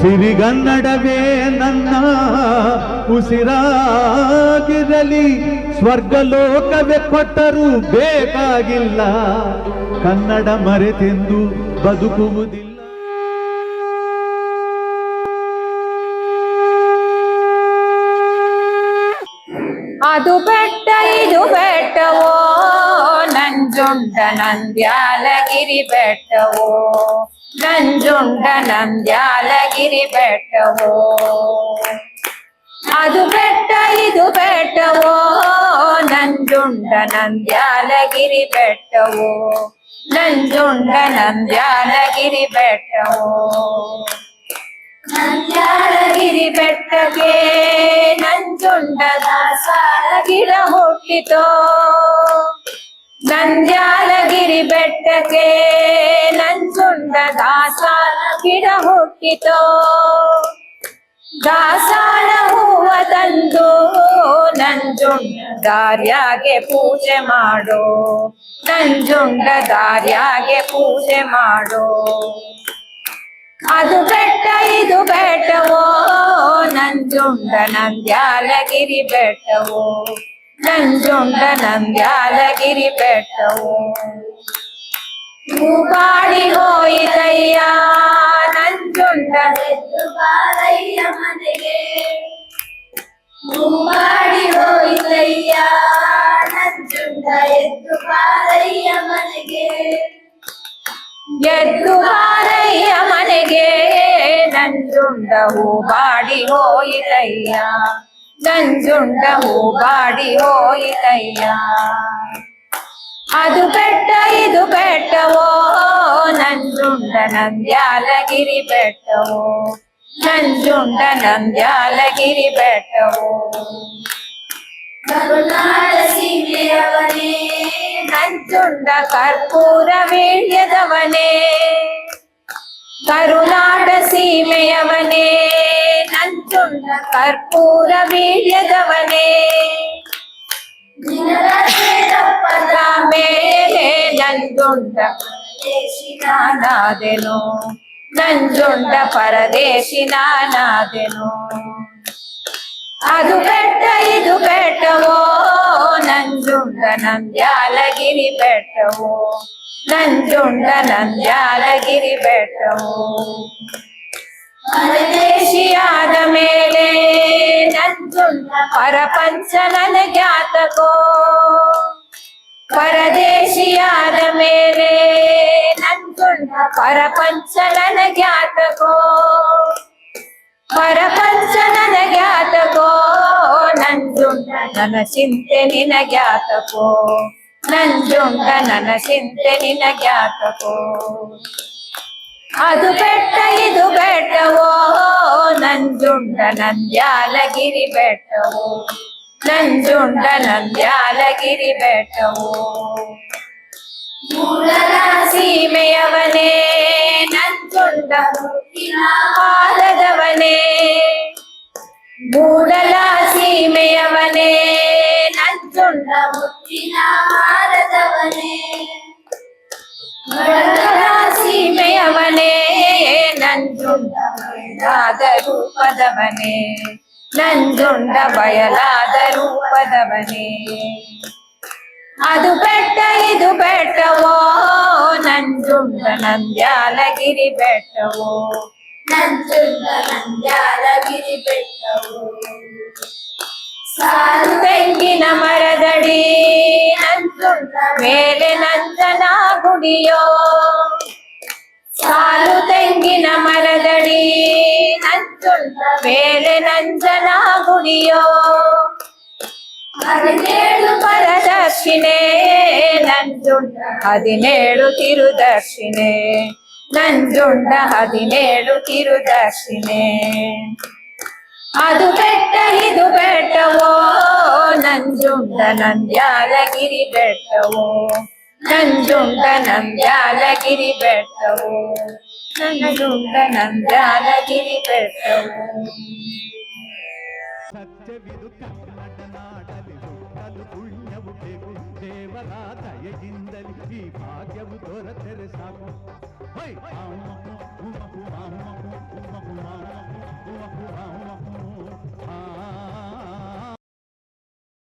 ಸಿರಿಗನ್ನಡವೇ ನನ್ನ ಉಸಿರಾಗಿರಲಿ ಸ್ವರ್ಗಲೋಕವೇ ಕೊಟ್ಟರೂ ಬೇಕಾಗಿಲ್ಲ. ಕನ್ನಡ ಮರೆತೆಂದು ಬದುಕುವುದಿಲ್ಲ. ಅದು ಬೆಟ್ಟ ಇದು ಬೆಟ್ಟವೋ ನಂಜುಂಡ ನಂದ್ಯಾಲಗಿರಿ ಬೆಟ್ಟವೋ ನಂಜುಂಡ ನಂದ್ಯಾಲಗಿರಿ ಬೆಟ್ಟವೋ ಅದು ಬೆಟ್ಟ ಇದು ಬೆಟ್ಟವೋ ನಂಜುಂಡ ನಂದ್ಯಾಲಗಿರಿ ಬೆಟ್ಟವೋ ನಂಜುಂಡ ನಂದ್ಯಾಲಗಿರಿ ಬೆಟ್ಟವೋ ನಂದ್ಯಾಲಗಿರಿ ಬೆಟ್ಟಕ್ಕೆ ನಂಜುಂಡ ದಾಸಾರ ಗಿಡ ಹುಟ್ಟಿತೋ? ನಂದ್ಯಾಲಗಿರಿ ಬೆಟ್ಟಕ್ಕೆ ನಂಜುಂಡ ದಾಸಾಳ ಗಿಡ ಹುಟ್ಟಿತೋ? ದಾಸಾಳ ಹೂವ ತಂದು ನಂಜುಂಡ ದಾರ್ಯಾಗೆ ಪೂಜೆ ಮಾಡೋ? ನಂಜುಂಡ ದಾರ್ಯಾಗೆ ಪೂಜೆ ಮಾಡೋ? ಅದು ಬೆಟ್ಟ, ಇದು ಬೆಟ್ಟವೋ ನಂಜುಂಡ ನಂದ್ಯಾಲಗಿರಿ ಬೆಟ್ಟವೋ ನಂಜುಂಡ ನಂದ್ಯಾಲಗಿರಿ ಬೆಟ್ಟವೋ ಬಾಡಿ ಹೋಯಿತಯ್ಯ ನಂಜುಂಡ ಎದ್ದು ಬಾರಯ್ಯ ಮನೆಗೆ ಬಾಡಿ ಹೋಯಿತಯ್ಯ ನಂಜುಂಡ ಎದ್ದು ಬಾರಯ್ಯ ಮನೆಗೆ ಎದ್ದು ಬಾರಯ್ಯ ಮನೆಗೆ ನಂಜುಂಡ ಹೂ ಬಾಡಿ ಹೋಯಿತಯ್ಯ ನಂಜುಂಡ ಹೂ ಬಾಡಿ ಹೋಯಿತಯ್ಯ ಅದು ಬೆಟ್ಟ ಇದು ಬೆಟ್ಟವೋ ನಂಜುಂಡ ನಂದ್ಯಾಲಗಿರಿ ಬೆಟ್ಟವೋ ನಂಜುಂಡ ನಂದ್ಯಾಲಗಿರಿ ಬೆಟ್ಟವೋ ಕರುನಾಡ ಸೀಮೆಯವನೇ ನಂಜುಂಡ ಕರ್ಪೂರ ವೀಳ್ಯದವನೇ ಕರುನಾಡ ಸೀಮೆಯವನೇ ನಂಜುಂಡ ಕರ್ಪೂರ ವೀಳ್ಯದವನೇ ನಿನದ ಮೇಲೆ ನಂಜುಂಡ ಪರದೇಶಿ ನಾನಾದೆನು ನಂಜುಂಡ ಪರದೇಶಿ ನಾನಾದೆನು ಅದು ಬೆಟ್ಟ ಇದು ಬೆಟ್ಟವೋ ನಂಜುಂಡ ನಂದ್ಯಾಲಗಿರಿ ಬೆಟ್ಟವೋ ನಂಜುಂಡ ನಂದ್ಯಾಲಗಿರಿ ಬೆಟ್ಟವೋ ಪರದೇಶಿಯಾದ ಮೇಲೆ ನಂಜುಂಡ ಪರಪಂಚ ನನಗ್ಯಾತಕೋ ಪರದೇಶಿಯಾದ ಮೇಲೆ ನಂಜುಂಡ ಪರಪಂಚ ನನಗ್ಯಾತಕೋ ಪರಪಂಚ ನನಗ್ಯಾತಕೋ ನಂಜುಂಡ ನನ್ನ ಚಿಂತೆ ನಿನಗ್ಯಾತಕೋ ನಂಜುಂಡ ನನ್ನ ಚಿಂತೆ ನಿನಗ್ಯಾತಕೋ ಅದು ಬೆಟ್ಟ ಇದು ಬೆಟ್ಟವೋ ನಂಜುಂಡ ನಂದ್ಯಾಲಗಿರಿ ಬೆಟ್ಟವೋ ನಂಜುಂಡ ನಂದ್ಯಾಲಗಿರಿ ಬೆಟ್ಟವೋ ಮೂಲದ ಸೀಮೆಯವನೇ ನಂಜುಂಡ ಮುತ್ತಿನ ಪಾದದವನೇ ಮೂಡಲ ಸೀಮೆಯವನೇ ನಂಜುಂಡ ಮುತ್ತಿನ ಹಾರದವನೇ ಬಯಲಾದ ರೂಪದವನೇ ನಂಜುಂಡ ಬಯಲಾದ ರೂಪದವನೇ. ಅದು ಬೆಟ್ಟ, ಇದು ಬೆಟ್ಟವೋ ನಂಜುಂಡ ನಂದ್ಯಾಲಗಿರಿ ಬೆಟ್ಟವೋ. ನಂಜುಂಡ ನಂದ್ಯಾಲಗಿರಿ ಬೆಟ್ಟವೋ. ಸಾಲು ತೆಂಗಿನ ಮರದಡಿ ನಂಜುಂಡ ಮೇಲೆ ನಂಜನ ಗುಡಿಯೋ. ಸಾಲು ತೆಂಗಿನ ಮರದಡಿ ನಂಜುಂಡ ಮೇಲೆ ನಂಜನ ಗುಡಿಯೋ. ಹದಿನೇಳು ಪರದಕ್ಷಿಣೆ ನಂಜುಂಡ ಹದಿನೇಳು ತಿರುದಕ್ಷಿಣೆ ನಂಜುಂಡ ಹದಿನೇಳು ತಿರುದಕ್ಷಿಣೆ ಅದು ಬೆಟ್ಟ, ಇದು ಬೆಟ್ಟವೋ ನಂಜುಂಡ ನಂದ್ಯಾಲಗಿರಿ ಬೆಟ್ಟವೋ. ನಂಜುಂಡ ನಂದ್ಯಾಲಗಿರಿ ಬೆಟ್ಟವು ನಂಜುಂಡ ನಂದ್ಯಾಲಗಿರಿ ಬೆಟ್ಟವು ಸತ್ಯವಿದು ಕನ್ನಡನಾಡಲಿ ದುಃಖದು ಪುಣ್ಯವು ಬೇಕು ದೇವರ ದಯದಿಂದಲಿ ಈ ಭಾಗ್ಯವು ದೊರೆತರೆ ಸಾಕು ಹೈ ಆ